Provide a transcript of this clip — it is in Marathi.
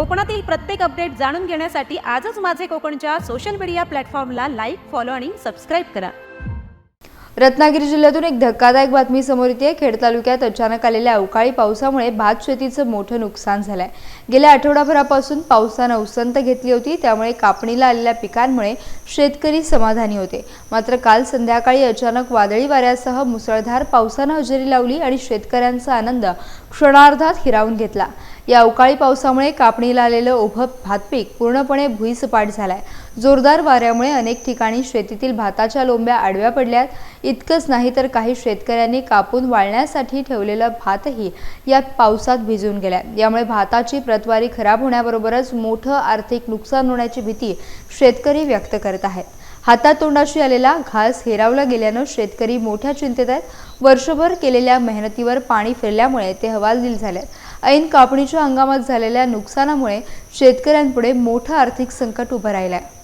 कोकणातील प्रत्येक अपडेट जाणून घेण्यासाठी आजच माझे कोकणच्या सोशल मीडिया प्लॅटफॉर्मला लाईक फॉलो आणि सबस्क्राईब करा. रत्नागिरी जिल्ह्यातून एक धक्कादायक बातमी समोर येते. खेड तालुक्यात अचानक आलेल्या अवकाळी पावसामुळे भात शेतीचं मोठं नुकसान झालंय. गेल्या आठवडाभरापासून पावसानं उसंत घेतली होती त्यामुळे कापणीला आलेल्या पिकांमुळे शेतकरी समाधानी होते. मात्र काल संध्याकाळी अचानक वादळी वाऱ्यासह मुसळधार पावसानं हजेरी लावली आणि शेतकऱ्यांचा आनंद क्षणार्धात हिरावून घेतला. या अवकाळी पावसामुळे कापणीला आलेलं उभं भातपीक पूर्णपणे भुईसपाट झालाय. जोरदार वाऱ्यामुळे अनेक ठिकाणी शेतीतील भाताच्या लोंब्या आडव्या पडल्यात. इतकंच नाही तर काही शेतकऱ्यांनी कापून वाळण्यासाठी ठेवलेला भातही या पावसात भिजून गेलाय. यामुळे भाताची प्रतवारी खराब होण्याबरोबरच मोठं आर्थिक नुकसान होण्याची भीती शेतकरी व्यक्त करत आहेत. हातातोंडाशी आलेला घास हेरावला गेल्यानं शेतकरी मोठ्या चिंतेत आहेत. वर्षभर केलेल्या मेहनतीवर पाणी फिरल्यामुळे ते हवालदिल झाले ऐन कापणीच्या हंगामात झालेल्या नुकसानामुळे शेतकऱ्यांपुढे मोठं आर्थिक संकट उभं राहिलं आहे